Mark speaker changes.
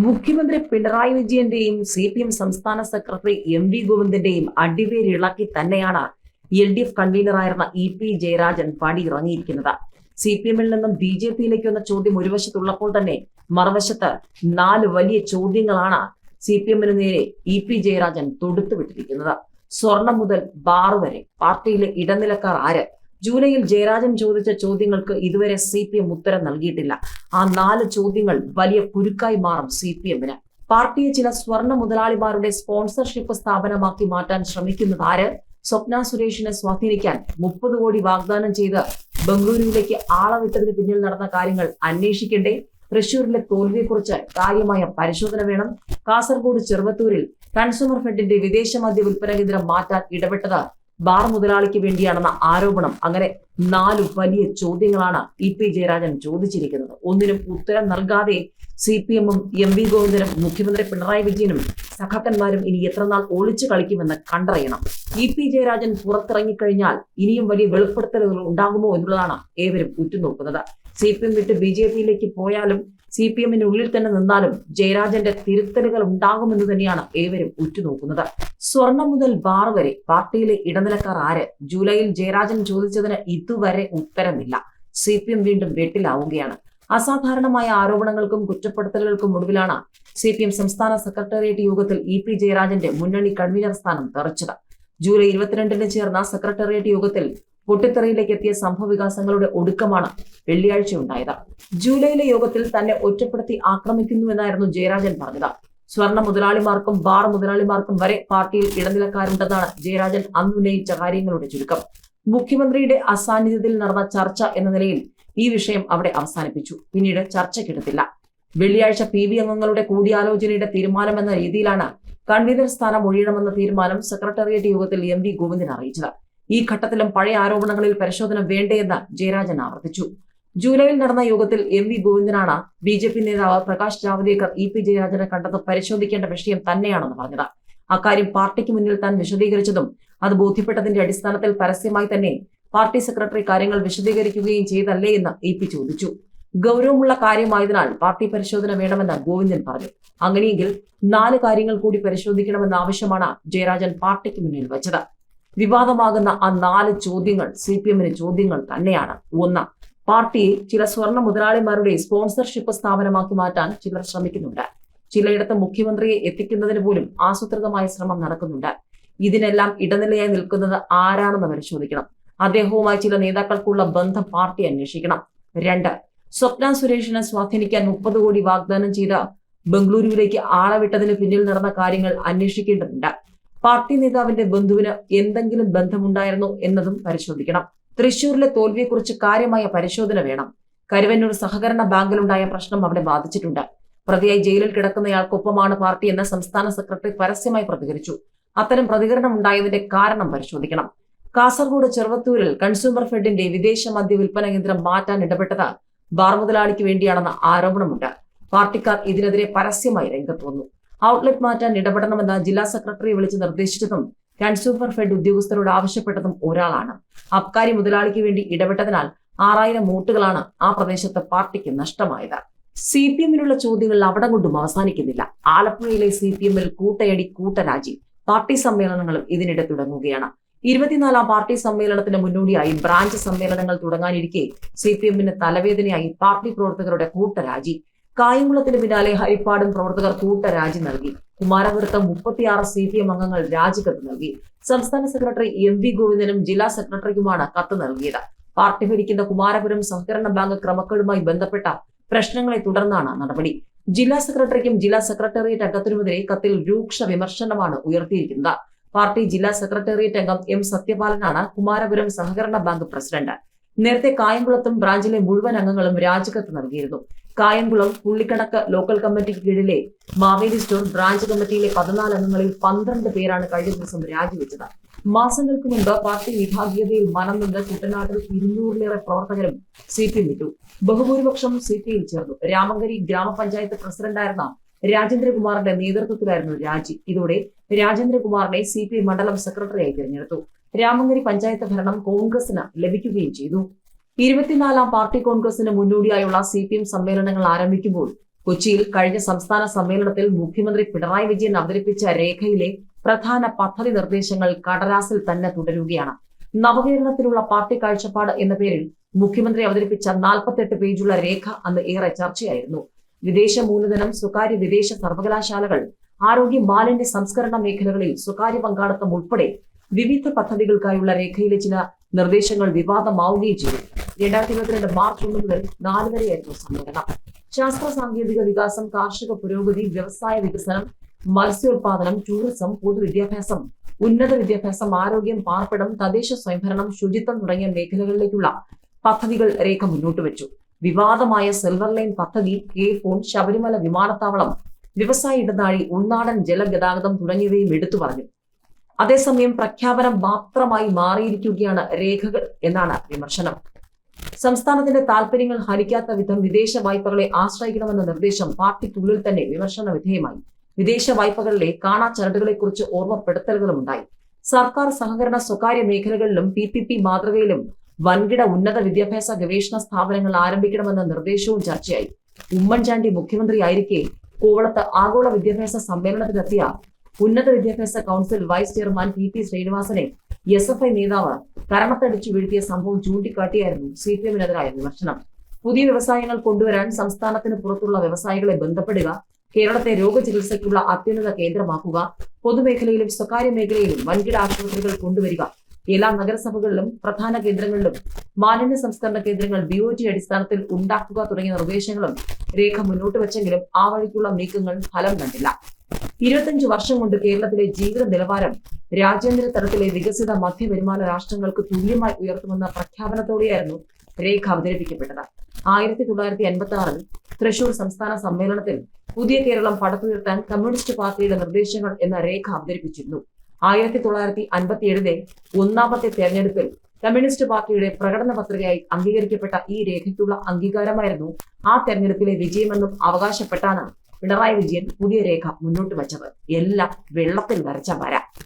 Speaker 1: മുഖ്യമന്ത്രി പിണറായി വിജയന്റെയും C P M സംസ്ഥാന സെക്രട്ടറി എം വി ഗോവിന്ദന്റെയും അടിവേരിളക്കി തന്നെയാണ് എൽ ഡി എഫ് കൺവീനറായിരുന്ന ഇ പി ജയരാജൻ പടിയിറങ്ങിയിരിക്കുന്നത്. സി പി എമ്മിൽ നിന്നും ബി ജെ പിയിലേക്ക് വന്ന ചോദ്യം ഒരു വശത്തുള്ളപ്പോൾ തന്നെ മറുവശത്ത് നാല് വലിയ ചോദ്യങ്ങളാണ് സി പി എമ്മിന് നേരെ ഇ പി ജയരാജൻ തൊടുത്തുവിട്ടിരിക്കുന്നത്. സ്വർണം മുതൽ ബാർ വരെ. പാർട്ടിയിലെ ഇടനിലക്കാർ ആര്? ജൂലൈയിൽ ജയരാജൻ ചോദിച്ച ചോദ്യങ്ങൾക്ക് ഇതുവരെ സി പി എം ഉത്തരം നൽകിയിട്ടില്ല. ആ നാല് ചോദ്യങ്ങൾ വലിയ കുരുക്കായി മാറും സി പി എമ്മിന് പാർട്ടിയെ ചില സ്വർണ മുതലാളിമാരുടെ സ്പോൺസർഷിപ്പ് സ്ഥാപനമാക്കി മാറ്റാൻ ശ്രമിക്കുന്നത് ആര്? സ്വപ്ന സുരേഷിനെ സ്വാധീനിക്കാൻ മുപ്പത് കോടി വാഗ്ദാനം ചെയ്ത് ബംഗളൂരുവിലേക്ക് ആളവിട്ടതിന് പിന്നിൽ നടന്ന കാര്യങ്ങൾ അന്വേഷിക്കണ്ടേ? തൃശൂരിലെ തോൽവിയെക്കുറിച്ച് കാര്യമായ പരിശോധന വേണം. കാസർഗോഡ് ചെറുവത്തൂരിൽ കൺസ്യൂമർ ഫെഡിന്റെ വിദേശ മദ്യ വിൽപ്പന കേന്ദ്രം മാറ്റാൻ ഇടപെട്ടത് ബാർ മുതലാളിക്ക് വേണ്ടിയാണെന്ന ആരോപണം. അങ്ങനെ നാല് വലിയ ചോദ്യങ്ങളാണ് ഇ പി ജയരാജൻ ചോദിച്ചിരിക്കുന്നത്. ഒന്നിനും ഉത്തരം നൽകാതെ സി പി എമ്മും എം വി ഗോവിന്ദനും മുഖ്യമന്ത്രി പിണറായി വിജയനും സഖാക്കന്മാരും ഇനി എത്രനാൾ ഒളിച്ചു കളിക്കുമെന്ന് കണ്ടറിയണം. ഇ പി ജയരാജൻ പുറത്തിറങ്ങിക്കഴിഞ്ഞാൽ ഇനിയും വലിയ വെളിപ്പെടുത്തലുകൾ ഉണ്ടാകുമോ എന്നുള്ളതാണ് ഏവരും ഉറ്റുനോക്കുന്നത്. സി പി എം വിട്ട് ബി ജെ പിയിലേക്ക് പോയാലും സി പി എമ്മിനുള്ളിൽ തന്നെ നിന്നാലും ജയരാജന്റെ തിരുത്തലുകൾ ഉണ്ടാകുമെന്ന് തന്നെയാണ് ഏവരും ഉറ്റുനോക്കുന്നത്. സ്വർണം മുതൽ ബാർ വരെ പാർട്ടിയിലെ ഇടനിലക്കാർ ആര്? ജൂലൈയിൽ ജയരാജൻ ചോദിച്ചതിന് ഇതുവരെ ഉത്തരമില്ല. സി പി എം വീണ്ടും വെട്ടിലാവുകയാണ്. അസാധാരണമായ ആരോപണങ്ങൾക്കും കുറ്റപ്പെടുത്തലുകൾക്കും ഒടുവിലാണ് സി പി എം സംസ്ഥാന സെക്രട്ടേറിയറ്റ് യോഗത്തിൽ ഇ പി ജയരാജന്റെ മുന്നണി കൺവീനർ സ്ഥാനം തെറിച്ചത്. ജൂലൈ ഇരുപത്തിരണ്ടിന് ചേർന്ന സെക്രട്ടേറിയറ്റ് യോഗത്തിൽ പൊട്ടിത്തെറിയിലേക്ക് എത്തിയ സംഭവ വികാസങ്ങളുടെ ഒടുക്കമാണ് വെള്ളിയാഴ്ച ഉണ്ടായത് ജൂലൈയിലെ യോഗത്തിൽ തന്നെ ഒറ്റപ്പെടുത്തി ആക്രമിക്കുന്നുവെന്നായിരുന്നു ജയരാജൻ പറഞ്ഞത്. സ്വർണ മുതലാളിമാർക്കും ബാർ മുതലാളിമാർക്കും വരെ പാർട്ടിയിൽ ഇടനിലക്കാരുണ്ടെന്നാണ് ജയരാജൻ അന്നുന്നയിച്ച കാര്യങ്ങളുടെ ചുരുക്കം. മുഖ്യമന്ത്രിയുടെ അസാന്നിധ്യത്തിൽ നടന്ന ചർച്ച എന്ന നിലയിൽ ഈ വിഷയം അവിടെ അവസാനിപ്പിച്ചു. പിന്നീട് ചർച്ചയ്ക്കെടുത്തില്ല. വെള്ളിയാഴ്ച പി ബി അംഗങ്ങളുടെ കൂടിയാലോചനയുടെ തീരുമാനമെന്ന രീതിയിലാണ് കൺവീനർ സ്ഥാനം ഒഴിയണമെന്ന തീരുമാനം സെക്രട്ടേറിയറ്റ് യോഗത്തിൽ എം വി ഗോവിന്ദൻ അറിയിച്ചത്. ഈ ഘട്ടത്തിലും പഴയ ആരോപണങ്ങളിൽ പരിശോധന വേണ്ടേയെന്ന് ജയരാജൻ ആവർത്തിച്ചു. ജൂലൈയിൽ നടന്ന യോഗത്തിൽ എം വി ഗോവിന്ദനാണ് ബി ജെ പി നേതാവ് പ്രകാശ് ജാവ്ദേക്കർ ഇ പി ജയരാജനെ കണ്ടത് പരിശോധിക്കേണ്ട വിഷയം തന്നെയാണെന്ന് പറഞ്ഞത്. അക്കാര്യം പാർട്ടിക്ക് മുന്നിൽ താൻ വിശദീകരിച്ചതും അത് ബോധ്യപ്പെട്ടതിന്റെ അടിസ്ഥാനത്തിൽ പരസ്യമായി തന്നെ പാർട്ടി സെക്രട്ടറി കാര്യങ്ങൾ വിശദീകരിക്കുകയും ചെയ്തല്ലേ എന്ന് ഇ പി ചോദിച്ചു. ഗൗരവമുള്ള കാര്യമായതിനാൽ പാർട്ടി പരിശോധന വേണമെന്ന് ഗോവിന്ദൻ പറഞ്ഞു. അങ്ങനെയെങ്കിൽ നാല് കാര്യങ്ങൾ കൂടി പരിശോധിക്കണമെന്ന ആവശ്യമാണ് ജയരാജൻ പാർട്ടിക്ക് മുന്നിൽ വെച്ചത്. വിവാദമാകുന്ന ആ നാല് ചോദ്യങ്ങൾ സി പി എമ്മിന് ചോദ്യങ്ങൾ തന്നെയാണ്. ഒന്ന് പാർട്ടിയെ ചില സ്വർണ മുതലാളിമാരുടെ സ്പോൺസർഷിപ്പ് സ്ഥാപനമാക്കി മാറ്റാൻ ചിലർ ശ്രമിക്കുന്നുണ്ട്. ചിലയിടത്ത് മുഖ്യമന്ത്രിയെ എത്തിക്കുന്നതിന് പോലും ആസൂത്രിതമായ ശ്രമം നടക്കുന്നുണ്ട്. ഇതിനെല്ലാം ഇടനിലയായി നിൽക്കുന്നത് ആരാണെന്ന് പരിശോധിക്കണം. അദ്ദേഹവുമായി ചില നേതാക്കൾക്കുള്ള ബന്ധം പാർട്ടി അന്വേഷിക്കണം. രണ്ട് സ്വപ്ന സുരേഷിനെ സ്വാധീനിക്കാൻ മുപ്പത് കോടി വാഗ്ദാനം ചെയ്ത ബംഗളൂരുവിലേക്ക് ആളവിട്ടതിന് പിന്നിൽ നടന്ന കാര്യങ്ങൾ അന്വേഷിക്കേണ്ടതുണ്ട്. പാർട്ടി നേതാവിന്റെ ബന്ധുവിന് എന്തെങ്കിലും ബന്ധമുണ്ടായിരുന്നോ എന്നതും പരിശോധിക്കണം. തൃശൂരിലെ തോൽവിയെക്കുറിച്ച് കാര്യമായ പരിശോധന വേണം. കരുവന്നൂർ സഹകരണ ബാങ്കിലുണ്ടായ പ്രശ്നം അവിടെ ബാധിച്ചിട്ടുണ്ട്. പ്രതിയായി ജയിലിൽ കിടക്കുന്നയാൾക്കൊപ്പമാണ് പാർട്ടി എന്ന് സംസ്ഥാന സെക്രട്ടറി പരസ്യമായി പ്രതികരിച്ചു. അത്തരം പ്രതികരണം ഉണ്ടായതിന്റെ കാരണം പരിശോധിക്കണം. കാസർഗോഡ് ചെറുവത്തൂരിൽ കൺസ്യൂമർ ഫെഡിന്റെ വിദേശ മദ്യ വിൽപ്പന കേന്ദ്രം മാറ്റാൻ ഇടപെട്ടത് ബാർ മുതലാളിക്ക് വേണ്ടിയാണെന്ന ആരോപണമുണ്ട്. പാർട്ടിക്കാർ ഇതിനെതിരെ പരസ്യമായി രംഗത്ത് വന്നു. ഔട്ട്ലെറ്റ് മാറ്റാൻ ഇടപെടണമെന്ന് ജില്ലാ സെക്രട്ടറി വിളിച്ച് നിർദ്ദേശിച്ചതും കൺസ്യൂമർ ഫെഡ് ഉദ്യോഗസ്ഥരോട് ആവശ്യപ്പെട്ടതും ഒരാളാണ്. അബ്കാരി മുതലാളിക്ക് വേണ്ടി ഇടപെട്ടതിനാൽ ആറായിരം വോട്ടുകളാണ് ആ പ്രദേശത്ത് പാർട്ടിക്ക് നഷ്ടമായത്. സി പി എമ്മിനുള്ള ചോദ്യങ്ങൾ അവിടെ കൊണ്ടും അവസാനിക്കുന്നില്ല. ആലപ്പുഴയിലെ സി പി എമ്മിൽ കൂട്ടയടി കൂട്ടരാജി പാർട്ടി സമ്മേളനങ്ങളും ഇതിനിടെ തുടങ്ങുകയാണ്. ഇരുപത്തിനാലാം പാർട്ടി സമ്മേളനത്തിന് മുന്നോടിയായി ബ്രാഞ്ച് സമ്മേളനങ്ങൾ തുടങ്ങാനിരിക്കെ സി പി എമ്മിന് തലവേദനയായി പാർട്ടി പ്രവർത്തകരുടെ കൂട്ടരാജി കായംകുളത്തിന് പിന്നാലെ ഹരിപ്പാടും പ്രവർത്തകർ കൂട്ട രാജി നൽകി. കുമാരപുരത്ത് മുപ്പത്തിയാറ് സി പി എം അംഗങ്ങൾ രാജിക്കത്ത് നൽകി. സംസ്ഥാന സെക്രട്ടറി എം വി ഗോവിന്ദനും ജില്ലാ സെക്രട്ടറിക്കുമാണ് കത്ത് നൽകിയത്. പാർട്ടി ഭരിക്കുന്ന കുമാരപുരം സഹകരണ ബാങ്ക് ക്രമക്കേടുമായി ബന്ധപ്പെട്ട പ്രശ്നങ്ങളെ തുടർന്നാണ് നടപടി. ജില്ലാ സെക്രട്ടറിക്കും ജില്ലാ സെക്രട്ടേറിയറ്റ് അംഗത്തിനുമെതിരെ കത്തിൽ രൂക്ഷ വിമർശനമാണ് ഉയർത്തിയിരിക്കുന്നത്. പാർട്ടി ജില്ലാ സെക്രട്ടേറിയറ്റ് അംഗം എം സത്യപാലനാണ് കുമാരപുരം സഹകരണ ബാങ്ക് പ്രസിഡന്റ്. നേരത്തെ കായംകുളത്തും ബ്രാഞ്ചിലെ മുഴുവൻ അംഗങ്ങളും രാജിക്കത്ത് നൽകിയിരുന്നു. കായംകുളം പുള്ളിക്കണക്ക് ലോക്കൽ കമ്മിറ്റിക്ക് കീഴിലെ മാവേലി സ്റ്റോർ ബ്രാഞ്ച് കമ്മിറ്റിയിലെ പതിനാല് അംഗങ്ങളിൽ പന്ത്രണ്ട് പേരാണ് കഴിഞ്ഞ ദിവസം രാജിവെച്ചത്. മാസങ്ങൾക്ക് മുമ്പ് പാർട്ടി വിഭാഗീയതയിൽ മനം നിന്ന് കുട്ടനാട്ടിൽ ഇരുന്നൂറിലേറെ പ്രവർത്തകരും സി പി വിട്ടു ബഹുഭൂരിപക്ഷം സി ചേർന്നു. രാമങ്കരി ഗ്രാമപഞ്ചായത്ത് പ്രസിഡന്റായിരുന്ന രാജേന്ദ്രകുമാറിന്റെ നേതൃത്വത്തിലായിരുന്നു രാജി. ഇതോടെ രാജേന്ദ്രകുമാറിനെ സി പി മണ്ഡലം സെക്രട്ടറിയായി തിരഞ്ഞെടുത്തു. രാമങ്കരി പഞ്ചായത്ത് ഭരണം കോൺഗ്രസിന് ലഭിക്കുകയും ചെയ്തു. ഇരുപത്തിനാലാം പാർട്ടി കോൺഗ്രസിന് മുന്നോടിയായുള്ള സി പി എം സമ്മേളനങ്ങൾ ആരംഭിക്കുമ്പോൾ കൊച്ചിയിൽ കഴിഞ്ഞ സംസ്ഥാന സമ്മേളനത്തിൽ മുഖ്യമന്ത്രി പിണറായി വിജയൻ അവതരിപ്പിച്ച രേഖയിലെ പ്രധാന പദ്ധതി നിർദ്ദേശങ്ങൾ കടലാസിൽ തന്നെ തുടരുകയാണ്. നവകേരളത്തിലുള്ള പാർട്ടി കാഴ്ചപ്പാട് എന്ന പേരിൽ മുഖ്യമന്ത്രി അവതരിപ്പിച്ച നാൽപ്പത്തെട്ട് പേജുള്ള രേഖ അന്ന് ഏറെ ചർച്ചയായിരുന്നു. വിദേശ മൂലധനം സ്വകാര്യ വിദേശ സർവകലാശാലകൾ ആരോഗ്യ മാലിന്യ സംസ്കരണ മേഖലകളിൽ സ്വകാര്യ പങ്കാളിത്തം ഉൾപ്പെടെ വിവിധ പദ്ധതികൾക്കായുള്ള രേഖയിലെ ചില നിർദ്ദേശങ്ങൾ വിവാദമാവുകയും ചെയ്തു. രണ്ടായിരത്തി ഇരുപത്തിരണ്ട് മാർച്ച് ഒന്ന് മുതൽ നാല് വരെയായിരുന്നു സമ്മേളനം. ശാസ്ത്ര സാങ്കേതിക വികാസം കാർഷിക പുരോഗതി വ്യവസായ വികസനം മത്സ്യോത്പാദനം ടൂറിസം പൊതുവിദ്യാഭ്യാസം ഉന്നത വിദ്യാഭ്യാസം ആരോഗ്യം പാർപ്പിടം തദ്ദേശ സ്വയംഭരണം ശുചിത്വം തുടങ്ങിയ മേഖലകളിലേക്കുള്ള പദ്ധതികൾ രേഖ മുന്നോട്ട് വെച്ചു. വിവാദമായ സിൽവർ ലൈൻ പദ്ധതി കെ ഫോൺ ശബരിമല വിമാനത്താവളം വ്യവസായ ഇടനാഴി ഉൾനാടൻ ജലഗതാഗതം തുടങ്ങിയവയും എടുത്തു പറഞ്ഞു. അതേസമയം പ്രഖ്യാപനം മാത്രമായി മാറിയിരിക്കുകയാണ് രേഖകൾ എന്നാണ് വിമർശനം. സംസ്ഥാനത്തിന്റെ താൽപര്യങ്ങൾ ഹരിക്കാത്ത വിധം വിദേശ വായ്പകളെ ആശ്രയിക്കണമെന്ന നിർദ്ദേശം പാർട്ടിക്കുള്ളിൽ തന്നെ വിമർശന വിധേയമായി. വിദേശ വായ്പകളിലെ കാണാച്ചരടുകളെക്കുറിച്ച് ഓർമ്മപ്പെടുത്തലുകളും ഉണ്ടായി. സർക്കാർ സഹകരണ സ്വകാര്യ മേഖലകളിലും പി പി പി മാതൃകയിലും വൻകിട ഉന്നത വിദ്യാഭ്യാസ ഗവേഷണ സ്ഥാപനങ്ങൾ ആരംഭിക്കണമെന്ന നിർദ്ദേശവും ചർച്ചയായി. ഉമ്മൻചാണ്ടി മുഖ്യമന്ത്രിയായിരിക്കെ കോവളത്ത് ആഗോള വിദ്യാഭ്യാസ സമ്മേളനത്തിലെത്തിയ ഉന്നത വിദ്യാഭ്യാസ council vice chairman P P ശ്രീനിവാസനെ S F I നേതാവ് കരണത്തടിച്ചു വീഴ്ത്തിയ സംഭവം ചൂണ്ടിക്കാട്ടിയായിരുന്നു സി പി എമ്മിനെതിരായ വിമർശനം. പുതിയ വ്യവസായങ്ങൾ കൊണ്ടുവരാൻ സംസ്ഥാനത്തിന് പുറത്തുള്ള വ്യവസായികളെ ബന്ധപ്പെടുക കേരളത്തെ രോഗചികിത്സയ്ക്കുള്ള അത്യുന്നത കേന്ദ്രമാക്കുക പൊതുമേഖലയിലും സ്വകാര്യ മേഖലയിലും വൻകിട ആശുപത്രികൾ കൊണ്ടുവരിക. എല്ലാ നഗരസഭകളിലും പ്രധാന കേന്ദ്രങ്ങളിലും മാലിന്യ സംസ്കരണ കേന്ദ്രങ്ങൾ ബി ഒ അടിസ്ഥാനത്തിൽ ഉണ്ടാക്കുക തുടങ്ങിയ നിർദ്ദേശങ്ങളും രേഖ മുന്നോട്ട് വെച്ചെങ്കിലും ആ വഴിക്കുള്ള നീക്കങ്ങൾ ഫലം കണ്ടില്ല. ഇരുപത്തഞ്ച് വർഷം കൊണ്ട് കേരളത്തിലെ ജീവിത നിലവാരം രാജ്യാന്തര തലത്തിലെ വികസിത മധ്യവരുമാന രാഷ്ട്രങ്ങൾക്ക് തുല്യമായി ഉയർത്തുമെന്ന പ്രഖ്യാപനത്തോടെയായിരുന്നു രേഖ അവതരിപ്പിക്കപ്പെട്ടത്. ആയിരത്തി തൊള്ളായിരത്തി അൻപത്തി ആറിൽ തൃശൂർ സംസ്ഥാന സമ്മേളനത്തിൽ പുതിയ കേരളം പടുത്തുയർത്താൻ കമ്മ്യൂണിസ്റ്റ് പാർട്ടിയുടെ നിർദ്ദേശങ്ങൾ എന്ന രേഖ അവതരിപ്പിച്ചിരുന്നു. ആയിരത്തി തൊള്ളായിരത്തി അൻപത്തിയേഴിലെ ഒന്നാമത്തെ തെരഞ്ഞെടുപ്പിൽ കമ്മ്യൂണിസ്റ്റ് പാർട്ടിയുടെ പ്രകടന പത്രികയായി അംഗീകരിക്കപ്പെട്ട ഈ രേഖയ്ക്കുള്ള അംഗീകാരമായിരുന്നു ആ തെരഞ്ഞെടുപ്പിലെ വിജയമെന്നും അവകാശപ്പെട്ടാണ് പിണറായി വിജയൻ പുതിയ രേഖ മുന്നോട്ട് വച്ചത്. എല്ലാം വെള്ളത്തിൽ വരച്ച വര